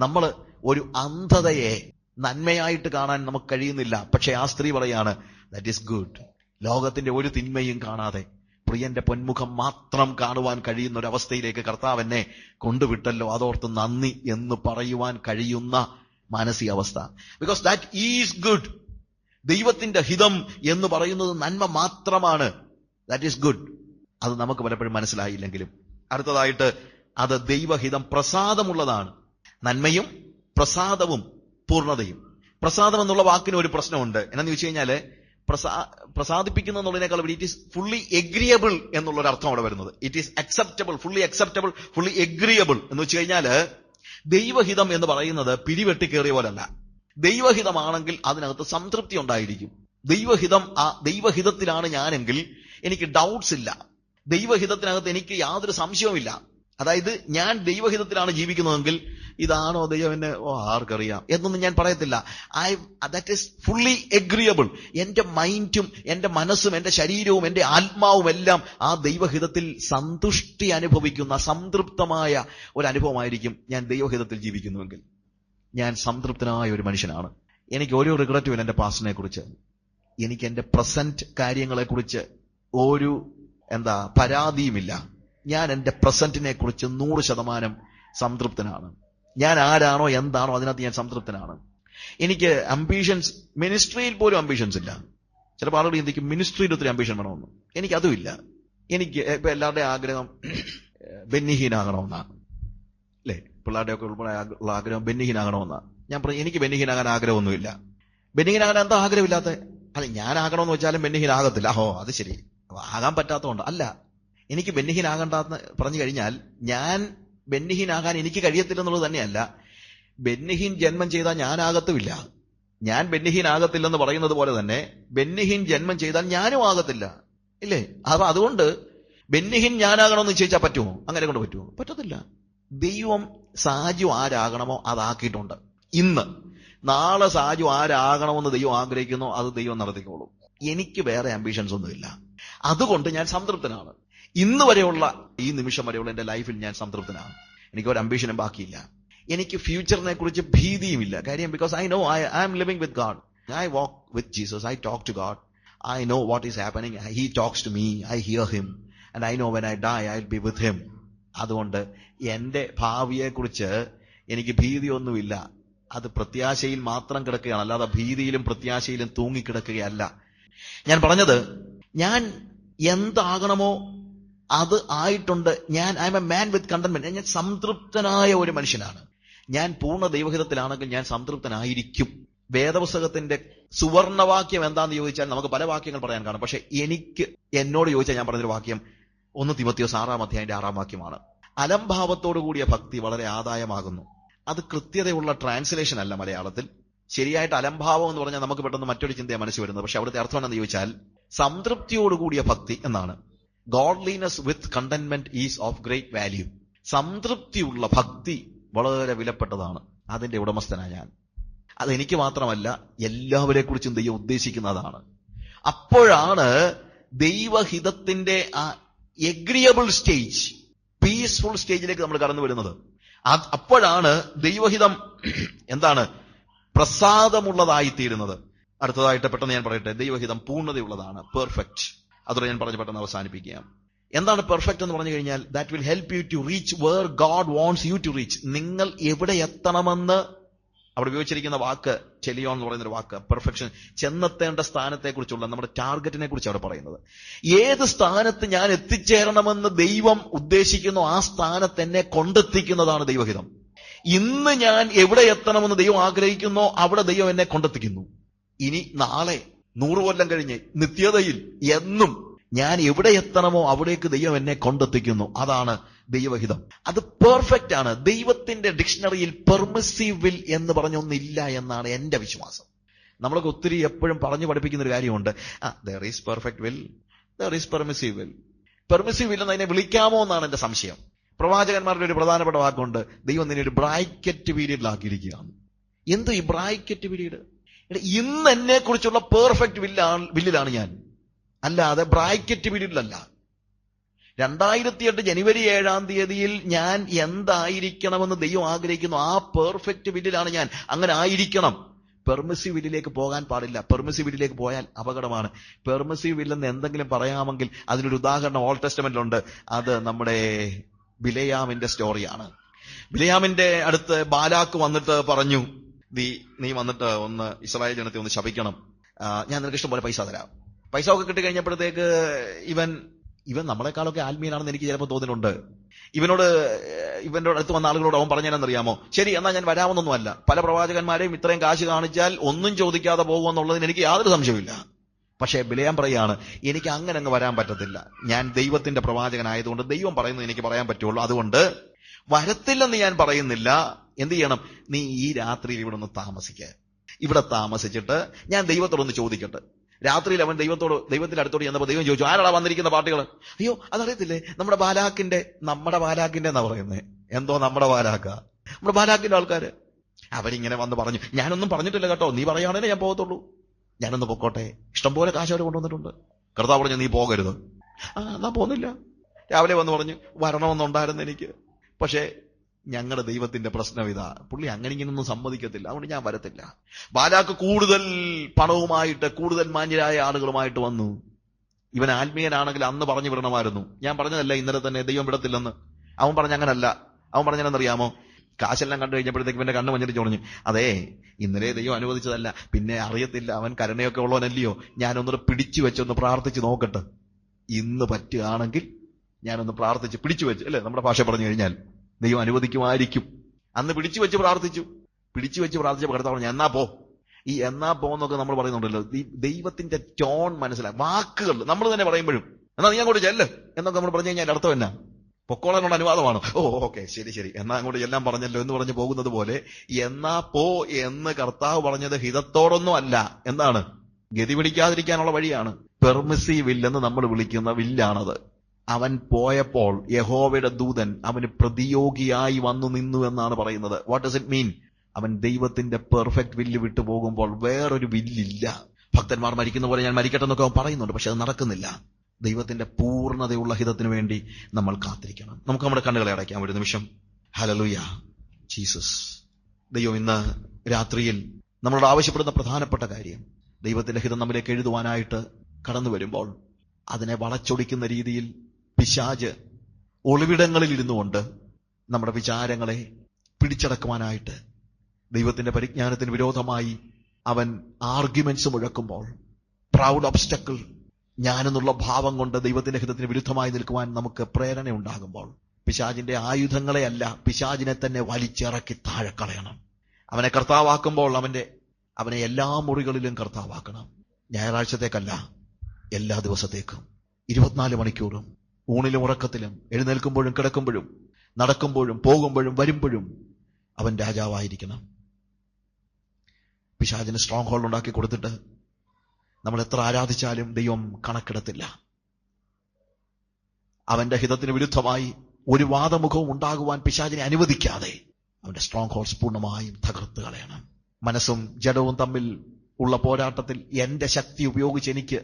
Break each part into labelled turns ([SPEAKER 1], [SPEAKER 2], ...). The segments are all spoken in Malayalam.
[SPEAKER 1] നമ്മൾ ഒരു അന്ധതയെ നന്മയായിട്ട് കാണാൻ നമുക്ക് കഴിയുന്നില്ല. പക്ഷെ ആ സ്ത്രീ പറയാണ് ദാറ്റ് ഈസ് ഗുഡ് ലോകത്തിന്റെ ഒരു തിന്മയും കാണാതെ പ്രിയന്റെ പൊന്മുഖം മാത്രം കാണുവാൻ കഴിയുന്ന ഒരു അവസ്ഥയിലേക്ക് കർത്താവ് എന്നെ കൊണ്ടുവിട്ടല്ലോ. അതോർത്ത് നന്ദി എന്ന് പറയുവാൻ കഴിയുന്ന മാനസിക അവസ്ഥ ബിക്കോസ് ദാറ്റ് ഈസ് ഗുഡ് ദൈവത്തിന്റെ ഹിതം എന്ന് പറയുന്നത് നന്മ മാത്രമാണ്. ദാറ്റ് ഈസ് ഗുഡ് അത് നമുക്ക് പലപ്പോഴും മനസ്സിലായില്ലെങ്കിലും. അടുത്തതായിട്ട് അത് ദൈവഹിതം പ്രസാദമുള്ളതാണ്. നന്മയും പ്രസാദവും പൂർണതയും. പ്രസാദം എന്നുള്ള വാക്കിന് ഒരു പ്രശ്നമുണ്ട്. എന്നാന്ന് ചോദിച്ചു കഴിഞ്ഞാൽ പ്രസാ പ്രസാദിപ്പിക്കുന്ന എന്നുള്ളതിനേക്കാൾ ഇറ്റ് ഈസ് ഫുള്ളി എഗ്രിയബിൾ എന്നുള്ള ഒരു അർത്ഥം അവിടെ വരുന്നത്. It is acceptable fully acceptable fully agreeable എന്ന് വെച്ച് കഴിഞ്ഞാൽ ദൈവഹിതം എന്ന് പറയുന്നത് പിരിവെട്ടി കയറിയ പോലല്ല. ദൈവഹിതമാണെങ്കിൽ അതിനകത്ത് സംതൃപ്തി ഉണ്ടായിരിക്കും. ദൈവഹിതം ആ ദൈവഹിതത്തിലാണ് ഞാനെങ്കിൽ എനിക്ക് ഡൗട്ട്സ് ഇല്ല. ദൈവഹിതത്തിനകത്ത് എനിക്ക് യാതൊരു സംശയവുമില്ല. അതായത് ഞാൻ ദൈവഹിതത്തിലാണ് ജീവിക്കുന്നതെങ്കിൽ ഇതാണോ ദൈവം എന്നെ? ഓ ആർക്കറിയാം. എന്നൊന്നും ഞാൻ പറയത്തില്ല. I that is fully agreeable എന്റെ മൈൻഡും എന്റെ മനസ്സും എന്റെ ശരീരവും എന്റെ ആത്മാവും എല്ലാം ആ ദൈവഹിതത്തിൽ സന്തുഷ്ടി അനുഭവിക്കുന്ന സംതൃപ്തമായ ഒരു അനുഭവമായിരിക്കും ഞാൻ ദൈവഹിതത്തിൽ ജീവിക്കുന്നുവെങ്കിൽ. ഞാൻ സംതൃപ്തനായ ഒരു മനുഷ്യനാണ്. എനിക്ക് ഓരോ റിഗ്രറ്റും ഇല്ല എന്റെ പാസ്റ്റിനെ കുറിച്ച്. എനിക്ക് എന്റെ പ്രസന്റ് കാര്യങ്ങളെക്കുറിച്ച് ഒരു എന്താ പരാതിയുമില്ല. ഞാൻ എന്റെ പ്രസന്റിനെ കുറിച്ച് നൂറ് ശതമാനം സംതൃപ്തനാണ്. ഞാൻ ആരാണോ എന്താണോ അതിനകത്ത് ഞാൻ സംതൃപ്തനാണ്. എനിക്ക് അംബീഷൻസ് മിനിസ്ട്രിയിൽ പോലും അംബീഷൻസ് ഇല്ല. ചിലപ്പോൾ ആളുകൾ ചിന്തിക്കും മിനിസ്ട്രിയിൽ ഒത്തിരി അംബീഷൻ വേണമെന്ന്. എനിക്ക് അതുമില്ല എനിക്ക് ഇപ്പൊ എല്ലാവരുടെയും ആഗ്രഹം ബെന്നിഹീനാകണമെന്നാണ് അല്ലേ? പിള്ളേരുടെ ഒക്കെ ഉൾപ്പെടെ ഉള്ള ആഗ്രഹം ബെന്നിഹീനാകണമെന്നാണ് ഞാൻ പറഞ്ഞു എനിക്ക് ബെന്നിഹീനാകാൻ ആഗ്രഹമൊന്നുമില്ല. ബെന്നിഹീനാകാൻ എന്താ ആഗ്രഹമില്ലാത്ത? അല്ല ഞാൻ ആകണമെന്ന് വെച്ചാലും ബെന്നിഹീനാകത്തില്ല ഓ അത് ശരി. ആകാൻ പറ്റാത്തതുകൊണ്ട്. അല്ല എനിക്ക് ബെന്നിഹീനാകണ്ടെന്ന് പറഞ്ഞു കഴിഞ്ഞാൽ ഞാൻ ബെന്നിഹീനാകാൻ എനിക്ക് കഴിയത്തില്ലെന്നുള്ളത് തന്നെയല്ല. ബെന്നിഹീൻ ജന്മം ചെയ്താൽ ഞാനാകത്തുമില്ല. ഞാൻ ബെന്നിഹീനാകത്തില്ലെന്ന് പറയുന്നത് പോലെ തന്നെ ബെന്നിഹീൻ ജന്മം ചെയ്താൽ ഞാനും ആകത്തില്ല. ഇല്ലേ? അപ്പൊ അതുകൊണ്ട് ബെന്നിഹീൻ ഞാനാകണമെന്ന് നിശ്ചയിച്ചാൽ പറ്റുമോ? അങ്ങനെ കൊണ്ട് പറ്റുമോ? പറ്റത്തില്ല. ദൈവം സാജു ആരാകണമോ അതാക്കിയിട്ടുണ്ട്. ഇന്ന്. നാളെ സാജു ആരാകണമെന്ന് ദൈവം ആഗ്രഹിക്കുന്നു അത് ദൈവം നടത്തിക്കോളും. എനിക്ക് വേറെ ആംബിഷൻസ് ഒന്നുമില്ല. അതുകൊണ്ട് ഞാൻ സംതൃപ്തനാണ്. ഇന്ന് വരെയുള്ള ഈ നിമിഷം വരെയുള്ള എന്റെ ലൈഫിൽ ഞാൻ സംതൃപ്തനാണ്. എനിക്ക് ഒരു അംബിഷനും ബാക്കിയില്ല. എനിക്ക് ഫ്യൂച്ചറിനെ കുറിച്ച് ഭീതിയുമില്ല. കാര്യം because I know I I am living with God I walk with Jesus I talk to God I know what is happening he talks to me I hear him and I know when I die I be with him അതുകൊണ്ട് എന്റെ ഭാവിയെക്കുറിച്ച് എനിക്ക് ഭീതിയൊന്നുമില്ല. അത് പ്രത്യാശയിൽ മാത്രം കിടക്കുകയാണ്. അല്ലാതെ ഭീതിയിലും പ്രത്യാശയിലും തൂങ്ങിക്കിടക്കുകയല്ല. ഞാൻ പറഞ്ഞത് ഞാൻ എന്താകണമോ അത് ആയിട്ടുണ്ട്. ഞാൻ I am a man with contentment ഞാൻ സംതൃപ്തനായ ഒരു മനുഷ്യനാണ്. ഞാൻ പൂർണ ദൈവഹിതത്തിലാണെങ്കിൽ ഞാൻ സംതൃപ്തനായിരിക്കും. വേദപുസ്തകത്തിന്റെ സുവർണവാക്യം എന്താന്ന് ചോദിച്ചാൽ നമുക്ക് പല വാക്യങ്ങൾ പറയാൻ കാണും. പക്ഷെ എനിക്ക് എന്നോട് ചോദിച്ചാൽ ഞാൻ പറഞ്ഞൊരു വാക്യം. ഒന്ന് തിമത്തിയോസ് ആറാം അധ്യായന്റെ ആറാം വാക്യമാണ്. അലംഭാവത്തോടു കൂടിയ ഭക്തി വളരെ ആദായമാകുന്നു. അത് കൃത്യതയുള്ള ട്രാൻസ്ലേഷൻ അല്ല മലയാളത്തിൽ. ശരിയായിട്ട് അലംഭാവം എന്ന് പറഞ്ഞാൽ നമുക്ക് പെട്ടെന്ന് മറ്റൊരു ചിന്തയാണ് മനസ്സിൽ വരുന്നത്. പക്ഷെ അവിടുത്തെ അർത്ഥം എന്താണെന്ന് ചോദിച്ചാൽ സംതൃപ്തിയോടുകൂടിയ ഭക്തി എന്നാണ്. Godliness with contentment is of great value സംതൃപ്തിയുള്ള ഭക്തി വളരെ വിലപ്പെട്ടതാണ്. അതിന്റെ ഉടമസ്ഥനാണ് ഞാൻ. അതെനിക്ക് മാത്രമല്ല എല്ലാവരെ കുറിച്ചും ദൈവം ഉദ്ദേശിക്കുന്നതാണ്. അപ്പോഴാണ് ദൈവഹിതത്തിന്റെ ആ എഗ്രിയബിൾ സ്റ്റേജ് പീസ്ഫുൾ സ്റ്റേജിലേക്ക് നമ്മൾ കടന്നു വരുന്നത്. അപ്പോഴാണ് ദൈവഹിതം എന്താണ്? പ്രസാദമുള്ളതായിത്തീരുന്നത്. അടുത്തതായിട്ട് പെട്ടെന്ന് ഞാൻ പറയട്ടെ ദൈവഹിതം പൂർണതയുള്ളതാണ് പെർഫെക്റ്റ് അതോടെ ഞാൻ പറഞ്ഞ് പെട്ടെന്ന് അവസാനിപ്പിക്കാം എന്താണ് പെർഫെക്റ്റ് എന്ന് പറഞ്ഞു കഴിഞ്ഞാൽ that will help you to reach where God wants you to reach നിങ്ങൾ എവിടെ എത്തണമെന്ന് അവിടെ ഉപയോഗിച്ചിരിക്കുന്ന വാക്ക് ചെലിയോൺ എന്ന് പറയുന്ന ഒരു വാക്ക് പെർഫെക്ഷൻ ചെന്നെത്തേണ്ട സ്ഥാനത്തെക്കുറിച്ചുള്ള നമ്മുടെ ടാർഗറ്റിനെ കുറിച്ച് അവിടെ പറയുന്നത്. ഏത് സ്ഥാനത്ത് ഞാൻ എത്തിച്ചേരണമെന്ന് ദൈവം ഉദ്ദേശിക്കുന്നു ആ സ്ഥാനത്ത് എന്നെ കൊണ്ടെത്തിക്കുന്നതാണ് ദൈവഹിതം. ഇന്ന് ഞാൻ എവിടെ എത്തണമെന്ന് ദൈവം ആഗ്രഹിക്കുന്നോ അവിടെ ദൈവം എന്നെ കൊണ്ടെത്തിക്കുന്നു. ഇനി നാളെ നൂറ് കൊല്ലം കഴിഞ്ഞ് നിത്യതയിൽ എന്നും ഞാൻ എവിടെ എത്തണമോ അവിടേക്ക് ദൈവം എന്നെ കൊണ്ടെത്തിക്കുന്നു. അതാണ് ദൈവഹിതം. അത് പെർഫെക്റ്റ് ആണ്. ദൈവത്തിന്റെ ഡിക്ഷണറിയിൽ പെർമിസീവ് വിൽ എന്ന് പറഞ്ഞൊന്നില്ല എന്നാണ് എന്റെ വിശ്വാസം. നമ്മളൊക്കെ ഒത്തിരി എപ്പോഴും പറഞ്ഞു പഠിപ്പിക്കുന്ന ഒരു കാര്യമുണ്ട്. There is perfect will there is permissive will permissive will എന്ന് അതിനെ വിളിക്കാമോ എന്നാണ് എന്റെ സംശയം. പ്രവാചകന്മാരുടെ ഒരു പ്രധാനപ്പെട്ട വാക്കുണ്ട്. ദൈവം നിന്നെ ഒരു ബ്രാക്കറ്റ് പീരീഡിലാക്കിയിരിക്കുകയാണ്. എന്ത് ഈ ബ്രാക്കറ്റ് പീരീഡ്? ഇന്ന് എന്നെ കുറിച്ചുള്ള പെർഫെക്റ്റ് വില്ലാണ് വില്ലിലാണ് ഞാൻ. അല്ലാതെ ബ്രാക്കറ്റ് വില്ലിലല്ല രണ്ടായിരത്തി എട്ട് ജനുവരി ഏഴാം തീയതിയിൽ ഞാൻ എന്തായിരിക്കണമെന്ന് ദൈവം ആഗ്രഹിക്കുന്നു ആ പെർഫെക്റ്റ് വില്ലിലാണ് ഞാൻ. അങ്ങനെ ആയിരിക്കണം. പെർമിസീവ് വില്ലിലേക്ക് പോകാൻ പാടില്ല. പെർമിസീവ് വില്ലിലേക്ക് പോയാൽ അപകടമാണ്. പെർമിസീവ് വില്ലെന്ന് എന്തെങ്കിലും പറയാമെങ്കിൽ അതിനൊരു ഉദാഹരണം ഓൾ ടെസ്റ്റമെന്റിലുണ്ട്. അത് നമ്മുടെ ബിലയാമിന്റെ സ്റ്റോറിയാണ് ബിലയാമിന്റെ അടുത്ത് ബാലാക്ക് വന്നിട്ട് പറഞ്ഞു നീ നീ വന്നിട്ട് ഒന്ന് ഇസ്രായേൽ ജനത്തെ ഒന്ന് ശപിക്കണം. ഞാൻ നിനക്ക് ഇഷ്ടംപോലെ പൈസ തരാം. പൈസ ഒക്കെ കിട്ടി കഴിഞ്ഞപ്പോഴത്തേക്ക് ഇവൻ ഇവൻ നമ്മളെക്കാളൊക്കെ ആത്മീയനാണെന്ന് എനിക്ക് ചിലപ്പോൾ തോന്നുന്നുണ്ട്. ഇവനോട് ഇവന്റെ അടുത്ത് വന്ന ആളുകളോട് അവൻ പറഞ്ഞാലെന്നറിയാമോ ശരി എന്നാൽ ഞാൻ വരാമെന്നൊന്നുമല്ല. പല പ്രവാചകന്മാരെയും ഇത്രയും കാശ് കാണിച്ചാൽ ഒന്നും ചോദിക്കാതെ പോകുമെന്നുള്ളതിന് എനിക്ക് യാതൊരു സംശയമില്ല പക്ഷേ ബിലയാൻ പറയാണ് എനിക്ക് അങ്ങനെ അങ്ങ് വരാൻ പറ്റത്തില്ല. ഞാൻ ദൈവത്തിന്റെ പ്രവാചകനായതുകൊണ്ട് ദൈവം പറയുന്നത് എനിക്ക് പറയാൻ പറ്റുള്ളൂ. അതുകൊണ്ട് വരത്തില്ലെന്ന് ഞാൻ പറയുന്നില്ല. എന്ത് ചെയ്യണം? നീ ഈ രാത്രിയിൽ ഇവിടെ ഒന്ന് താമസിക്കുക ഇവിടെ താമസിച്ചിട്ട് ഞാൻ ദൈവത്തോടൊന്ന് ചോദിക്കട്ടെ. രാത്രിയിൽ അവൻ ദൈവത്തോട് ദൈവത്തിന്റെ അടുത്തോട് ചെന്നപ്പോൾ ദൈവം ചോദിച്ചു ആരാടാ വന്നിരിക്കുന്ന പാർട്ടികൾ അയ്യോ അതറിയത്തില്ലേ? നമ്മുടെ ബാലാക്കിന്റെ നമ്മുടെ ബാലാക്കിന്റെ എന്നാ പറയുന്നത് എന്തോ നമ്മുടെ ബാലാക്ക നമ്മുടെ ബാലാക്കിന്റെ ആൾക്കാര്. അവരിങ്ങനെ വന്ന് പറഞ്ഞു ഞാനൊന്നും പറഞ്ഞിട്ടില്ല കേട്ടോ. നീ പറയുകയാണെങ്കിൽ ഞാൻ പോകത്തുള്ളൂ. ഞാനൊന്ന് പൊക്കോട്ടെ. ഇഷ്ടംപോലെ കാശ് അവർ കൊണ്ടുവന്നിട്ടുണ്ട്. കർത്താവ് പറഞ്ഞു നീ പോകരുത്. ആ എന്നാ പോകുന്നില്ല രാവിലെ വന്ന് പറഞ്ഞു വരണമെന്നുണ്ടായിരുന്നു എനിക്ക്. പക്ഷേ ഞങ്ങളുടെ ദൈവത്തിന്റെ പ്രശ്നം ഇതാ. പുള്ളി അങ്ങനെ ഇങ്ങനൊന്നും സമ്മതിക്കത്തില്ല. അതുകൊണ്ട് ഞാൻ വരത്തില്ല. ബാലാക്ക് കൂടുതൽ പണവുമായിട്ട് കൂടുതൽ മാന്യരായ ആളുകളുമായിട്ട് വന്നു. ഇവൻ ആത്മീയനാണെങ്കിൽ അന്ന് പറഞ്ഞു വിടണമായിരുന്നു. ഞാൻ പറഞ്ഞതല്ല ഇന്നലെ തന്നെ ദൈവം വിടത്തില്ലെന്ന്? അവൻ പറഞ്ഞ അങ്ങനല്ല. അവൻ പറഞ്ഞെന്നറിയാമോ കാശെല്ലാം കണ്ടു കഴിഞ്ഞപ്പോഴത്തേക്ക് പിന്നെ കണ്ണു മഞ്ഞിട്ട് ചൊറിഞ്ഞു അതെ ഇന്നലെ ദൈവം അനുവദിച്ചതല്ല. പിന്നെ അറിയത്തില്ല അവൻ കരുണയൊക്കെ ഉള്ളവനല്ലയോ? ഞാനൊന്നുകൂടെ പിടിച്ചു വെച്ചൊന്ന് പ്രാർത്ഥിച്ച് നോക്കട്ടെ. ഇന്ന് പറ്റുകയാണെങ്കിൽ ഞാനൊന്ന് പ്രാർത്ഥിച്ച് പിടിച്ചു വെച്ച് അല്ലേ? നമ്മുടെ ഭാഷ പറഞ്ഞു കഴിഞ്ഞാൽ ദൈവം അനുവദിക്കുമായിരിക്കും. അന്ന് പിടിച്ചു വെച്ച് പ്രാർത്ഥിച്ചു. പിടിച്ചു വെച്ച് പ്രാർത്ഥിച്ച കർത്താവ് പറഞ്ഞു എന്നാ പോ. ഈ എന്നാ പോന്നൊക്കെ നമ്മൾ പറയുന്നുണ്ടല്ലോ. ദൈവത്തിന്റെ ടോൺ മനസ്സിലായി വാക്കുകൾ. നമ്മൾ തന്നെ പറയുമ്പോഴും എന്നാ നീ അങ്ങോട്ട് ചെല്ല്. എന്നൊക്കെ നമ്മൾ പറഞ്ഞു കഴിഞ്ഞാൽ അർത്ഥം എന്നാ? പൊക്കോളാനുള്ള അനുവാദമാണ്? ഓ ഓക്കെ ശരി ശരി. എന്നാ അങ്ങോട്ട് എല്ലാം പറഞ്ഞല്ലോ എന്ന് പറഞ്ഞു പോകുന്നത് പോലെ എന്നാ പോ എന്ന് കർത്താവ് പറഞ്ഞത് ഹിതത്തോടൊന്നും അല്ല. എന്താണ്? ഗതി പിടിക്കാതിരിക്കാനുള്ള വഴിയാണ്. പെർമിസീവ് ഇല്ലെന്ന് നമ്മൾ വിളിക്കുന്ന വില്ലാണത്. അവൻ പോയപ്പോൾ യഹോവയുടെ ദൂതൻ അവന് പ്രതിയോഗിയായി വന്നു നിന്നു എന്നാണ് പറയുന്നത്. വാട്ട് ഡസ് ഇറ്റ് മീൻ അവൻ ദൈവത്തിന്റെ പെർഫെക്റ്റ് വില്ല് വിട്ടു പോകുമ്പോൾ വേറൊരു വില്ലില്ല ഭക്തന്മാർ മരിക്കുന്ന പോലെ ഞാൻ മരിക്കട്ടെ എന്നൊക്കെ അവൻ പറയുന്നുണ്ട് പക്ഷെ അത് നടക്കുന്നില്ല. ദൈവത്തിന്റെ പൂർണതയുള്ള ഹിതത്തിന് വേണ്ടി നമ്മൾ കാത്തിരിക്കണം. നമുക്ക് നമ്മുടെ കണ്ണുകളെ അടയ്ക്കാം ഒരു നിമിഷം. ഹലലുയ ജീസസ് ദൈവം ഇന്ന് രാത്രിയിൽ നമ്മളോട് ആവശ്യപ്പെടുന്ന പ്രധാനപ്പെട്ട കാര്യം ദൈവത്തിന്റെ ഹിതം നമ്മിലേക്ക് എഴുതുവാനായിട്ട് കടന്നു വരുമ്പോൾ അതിനെ വളച്ചൊടിക്കുന്ന രീതിയിൽ പിശാജ് ഒളിവിടങ്ങളിൽ ഇരുന്നു കൊണ്ട് നമ്മുടെ വിചാരങ്ങളെ പിടിച്ചടക്കുവാനായിട്ട് ദൈവത്തിന്റെ പരിജ്ഞാനത്തിന് വിരോധമായി അവൻ ആർഗ്യുമെന്റ്സ് മുഴക്കുമ്പോൾ പ്രൗഡ് ഒബ്സ്റ്റക്കിൾ ഞാനെന്നുള്ള ഭാവം കൊണ്ട് ദൈവത്തിന്റെ ഹിതത്തിന് വിരുദ്ധമായി നിൽക്കുവാൻ നമുക്ക് പ്രേരണ ഉണ്ടാകുമ്പോൾ പിശാജിന്റെ ആയുധങ്ങളെ അല്ല പിശാജിനെ തന്നെ വലിച്ചിറക്കി താഴെ കളയണം അവനെ കർത്താവാക്കുമ്പോൾ അവന്റെ അവനെ എല്ലാ മുറികളിലും കർത്താവാക്കണം. ഞായറാഴ്ചത്തേക്കല്ല എല്ലാ ദിവസത്തേക്കും. ഇരുപത്തിനാല് മണിക്കൂറും ഊണിലും ഉറക്കത്തിലും എഴുന്നേൽക്കുമ്പോഴും കിടക്കുമ്പോഴും നടക്കുമ്പോഴും പോകുമ്പോഴും വരുമ്പോഴും അവൻ രാജാവായിരിക്കണം. പിശാചിന് സ്ട്രോങ് ഹോൾഡ് ഉണ്ടാക്കി കൊടുത്തിട്ട് നമ്മൾ എത്ര ആരാധിച്ചാലും ദൈവം കണക്കിടത്തില്ല. അവന്റെ ഹിതത്തിന് വിരുദ്ധമായി ഒരു വാദമുഖവും ഉണ്ടാകുവാൻ പിശാചിനെ അനുവദിക്കാതെ അവന്റെ സ്ട്രോങ് ഹോൾസ് പൂർണമായും തകർത്ത് കളയണം. മനസ്സും ജഡവും തമ്മിൽ ഉള്ള പോരാട്ടത്തിൽ എന്റെ ശക്തി ഉപയോഗിച്ച് എനിക്ക്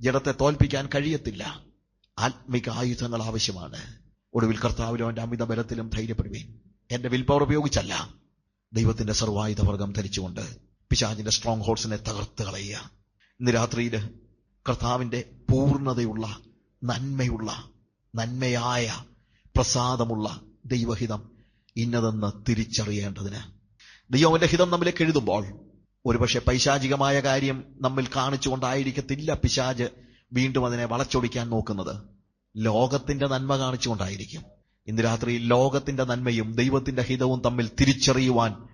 [SPEAKER 1] ജഡത്തെ തോൽപ്പിക്കാൻ കഴിയത്തില്ല. ആത്മിക ആയുധങ്ങൾ ആവശ്യമാണ്. ഒടുവിൽ കർത്താവിലും അവന്റെ അമിത ബലത്തിലും ധൈര്യപ്പെടുവേ എന്റെ വിൽ പവർ ഉപയോഗിച്ചല്ല. ദൈവത്തിന്റെ സർവായുധവർഗം ധരിച്ചുകൊണ്ട് പിശാചിന്റെ സ്ട്രോങ് ഹോൾസിനെ തകർത്ത് കളയുക. ഇന്ന് രാത്രിയിൽ കർത്താവിന്റെ പൂർണതയുള്ള നന്മയുള്ള നന്മയായ പ്രസാദമുള്ള ദൈവഹിതം ഇന്നതെന്ന് തിരിച്ചറിയേണ്ടതിന്. ദൈവന്റെ ഹിതം നമ്മിലേക്ക് എഴുതുമ്പോൾ ഒരുപക്ഷെ പൈശാചികമായ കാര്യം നമ്മിൽ കാണിച്ചുകൊണ്ടായിരിക്കത്തില്ല പിശാജ് വീണ്ടും അതിനെ വളച്ചൊടിക്കാൻ നോക്കുന്നത്. ലോകത്തിന്റെ നന്മ കാണിച്ചുകൊണ്ടായിരിക്കും. ഇന്ന് രാത്രി ലോകത്തിന്റെ നന്മയും ദൈവത്തിന്റെ ഹിതവും തമ്മിൽ തിരിച്ചറിയുവാൻ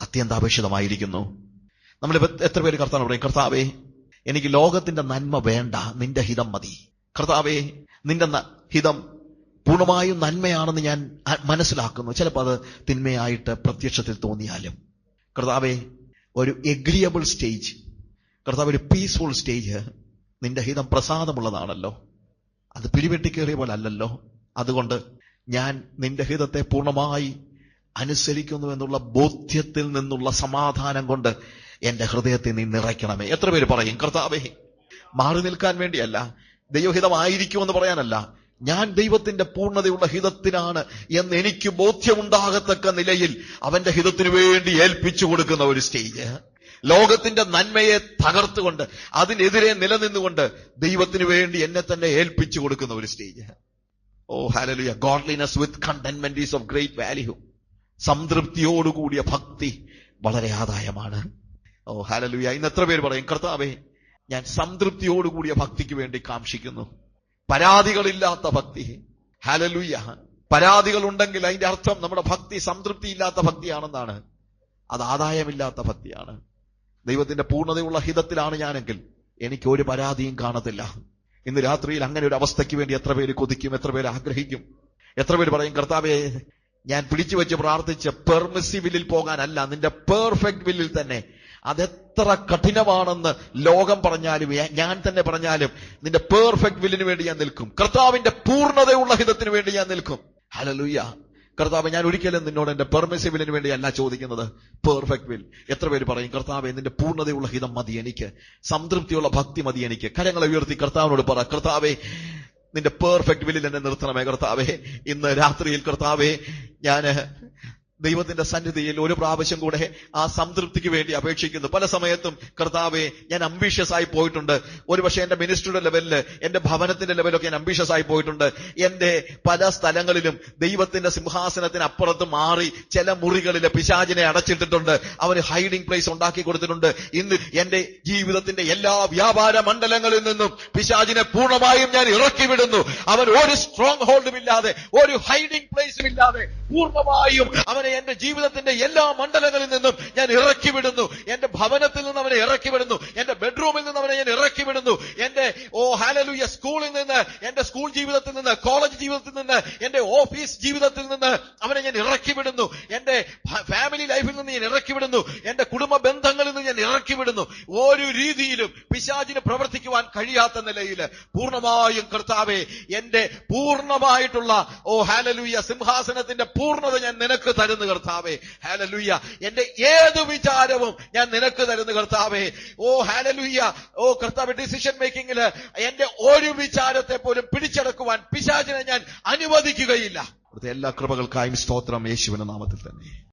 [SPEAKER 1] അത്യന്താപേക്ഷിതമായിരിക്കുന്നു. നമ്മൾ എത്ര പേര് കർത്താവ് പറയും കർത്താവേ എനിക്ക് ലോകത്തിന്റെ നന്മ വേണ്ട നിന്റെ ഹിതം മതി. കർത്താവേ നിന്റെ ഹിതം പൂർണമായും നന്മയാണെന്ന് ഞാൻ മനസ്സിലാക്കുന്നു. ചിലപ്പോൾ അത് തിന്മയായിട്ട് പ്രത്യക്ഷത്തിൽ തോന്നിയാലും. കർത്താവെ ഒരു എഗ്രിയബിൾ സ്റ്റേജ് കർത്താവ് ഒരു പീസ്ഫുൾ സ്റ്റേജ് നിന്റെ ഹിതം പ്രസാദമുള്ളതാണല്ലോ. അത് പിടിവെട്ടിക്കേറിയ പോലെ അല്ലല്ലോ അതുകൊണ്ട് ഞാൻ നിന്റെ ഹിതത്തെ പൂർണമായി അനുസരിക്കുന്നു എന്നുള്ള ബോധ്യത്തിൽ നിന്നുള്ള സമാധാനം കൊണ്ട് എന്റെ ഹൃദയത്തെ നീ നിറയ്ക്കണമേ. എത്ര പേര് പറയും കർത്താവേ മാറി നിൽക്കാൻ വേണ്ടിയല്ല ദൈവഹിതമായിരിക്കുമെന്ന് പറയാനല്ല. ഞാൻ ദൈവത്തിന്റെ പൂർണതയുള്ള ഹിതത്തിനാണ് എന്ന് എനിക്ക് ബോധ്യമുണ്ടാകത്തക്ക നിലയിൽ അവന്റെ ഹിതത്തിനു വേണ്ടി ഏൽപ്പിച്ചു കൊടുക്കുന്ന ഒരു സ്റ്റേജ്. ലോകത്തിന്റെ നന്മയെ തകർത്തുകൊണ്ട് അതിനെതിരെ നിലനിന്നുകൊണ്ട് ദൈവത്തിന് വേണ്ടി എന്നെ തന്നെ ഏൽപ്പിച്ചു കൊടുക്കുന്ന ഒരു stage. Oh hallelujah godliness with contentment is of great value സംതൃപ്തിയോടുകൂടിയ ഭക്തി വളരെ ആദായമാണ്. ഓ ഹാലലുയ ഇന്ന് എത്ര പേര് പറയും? കർത്താവേ ഞാൻ സംതൃപ്തിയോടുകൂടിയ ഭക്തിക്ക് വേണ്ടി കാക്ഷിക്കുന്നു. പരാതികളില്ലാത്ത ഭക്തി. ഹാലലുയ പരാതികൾ ഉണ്ടെങ്കിൽ അതിന്റെ അർത്ഥം നമ്മുടെ ഭക്തി സംതൃപ്തിയില്ലാത്ത ഭക്തിയാണെന്നാണ്. അത് ആദായമില്ലാത്ത ഭക്തിയാണ്. ദൈവത്തിന്റെ പൂർണതയുള്ള ഹിതത്തിലാണ് ഞാനെങ്കിൽ എനിക്ക് ഒരു പരാതിയും കാണത്തില്ല. ഇന്ന് രാത്രിയിൽ അങ്ങനെ ഒരു അവസ്ഥയ്ക്ക് വേണ്ടി എത്ര പേര് കൊതിക്കും എത്ര പേര് ആഗ്രഹിക്കും. എത്ര പേര് പറയും കർത്താവെ ഞാൻ പിടിച്ചു വെച്ച് പ്രാർത്ഥിച്ച് പെർമിസി വില്ലിൽ പോകാനല്ല നിന്റെ പെർഫെക്റ്റ് വില്ലിൽ തന്നെ. അതെത്ര കഠിനമാണെന്ന് ലോകം പറഞ്ഞാലും ഞാൻ തന്നെ പറഞ്ഞാലും നിന്റെ പെർഫെക്റ്റ് വില്ലിന് വേണ്ടി ഞാൻ നിൽക്കും. കർത്താവിന്റെ പൂർണതയുള്ള ഹിതത്തിന് വേണ്ടി ഞാൻ നിൽക്കും. ഹലലുയ്യ കർത്താവ് ഞാൻ ഒരിക്കലും നിന്നോട് എന്റെ പെർമിസീവ് വില്ലിന് വേണ്ടി അല്ല ചോദിക്കുന്നത്. പെർഫെക്റ്റ് വിൽ എത്ര പേര് പറയും കർത്താവ് നിന്റെ പൂർണതയുള്ള ഹിതം മതി എനിക്ക്. സംതൃപ്തിയുള്ള ഭക്തി മതി എനിക്ക്. കരങ്ങളെ ഉയർത്തി കർത്താവിനോട് പറ കർത്താവെ നിന്റെ പെർഫെക്റ്റ് വില്ലിൽ എന്നെ നിർത്തണമേ കർത്താവേ. ഇന്ന് രാത്രിയിൽ കർത്താവേ ഞാൻ ദൈവത്തിന്റെ സന്നിധിയിൽ ഒരു പ്രാവശ്യം കൂടെ ആ സംതൃപ്തിക്ക് വേണ്ടി അപേക്ഷിക്കുന്നു. പല സമയത്തും കർത്താവെ ഞാൻ അംബീഷ്യസ് ആയി പോയിട്ടുണ്ട്. ഒരുപക്ഷെ എന്റെ മിനിസ്റ്ററുടെ ലെവലിൽ എന്റെ ഭവനത്തിന്റെ ലെവലൊക്കെ ഞാൻ അംബീഷ്യസ് ആയി പോയിട്ടുണ്ട്. എന്റെ പല സ്ഥലങ്ങളിലും ദൈവത്തിന്റെ സിംഹാസനത്തിന് അപ്പുറത്ത് മാറി ചില മുറികളിലെ പിശാചിനെ അടച്ചിട്ടിട്ടുണ്ട്. അവന് ഹൈഡിംഗ് പ്ലേസ് ഉണ്ടാക്കി കൊടുത്തിട്ടുണ്ട്. ഇന്ന് എന്റെ ജീവിതത്തിന്റെ എല്ലാ വ്യാപാര മണ്ഡലങ്ങളിൽ നിന്നും പിശാചിനെ പൂർണമായും ഞാൻ ഇറക്കി വിടുന്നു അവൻ ഒരു സ്ട്രോങ് ഹോൾഡും ഇല്ലാതെ ഒരു ഹൈഡിംഗ് പ്ലേസും ഇല്ലാതെ പൂർണമായും അവനെ എന്റെ ജീവിതത്തിന്റെ എല്ലാ മണ്ഡലങ്ങളിൽ നിന്നും ഞാൻ ഇറക്കി വിടുന്നു. എന്റെ ഭവനത്തിൽ നിന്ന് അവനെ ഇറക്കി വിടുന്നു. എന്റെ ബെഡ്റൂമിൽ നിന്ന് അവനെ ഞാൻ ഇറക്കി വിടുന്നു. എന്റെ ഓ ഹാലലുയ സ്കൂളിൽ നിന്ന് എന്റെ സ്കൂൾ ജീവിതത്തിൽ നിന്ന് കോളേജ് ജീവിതത്തിൽ നിന്ന് എന്റെ ഓഫീസ് ജീവിതത്തിൽ നിന്ന് അവനെ ഞാൻ ഇറക്കി വിടുന്നു. എന്റെ ഫാമിലി ലൈഫിൽ നിന്ന് ഞാൻ ഇറക്കി വിടുന്നു. എന്റെ കുടുംബ ഞാൻ ഇറക്കി വിടുന്നു ഒരു രീതിയിലും പിശാചിന് പ്രവർത്തിക്കുവാൻ കഴിയാത്ത നിലയിൽ പൂർണമായും കർത്താവെ എന്റെ പൂർണമായിട്ടുള്ള ഓ ഹാലലുയ്യ സിംഹാസനത്തിന്റെ പൂർണത ഞാൻ നിനക്ക് തരുന്നു കർത്താവേ. ഹാലലുയ്യ എന്റെ ഏത് വിചാരവും ഞാൻ നിനക്ക് തരുന്നു കർത്താവേ. ഓ ഹാലലുയ്യ ഓ കർത്താവ് ഡിസിഷൻ മേക്കിംഗിൽ എന്റെ ഒരു വിചാരത്തെ പോലും പിടിച്ചടക്കുവാൻ പിശാചിനെ ഞാൻ അനുവദിക്കുകയില്ല. എല്ലാ കൃപകൾക്കായും സ്തോത്രം യേശുവിന്റെ നാമത്തിൽ തന്നെ.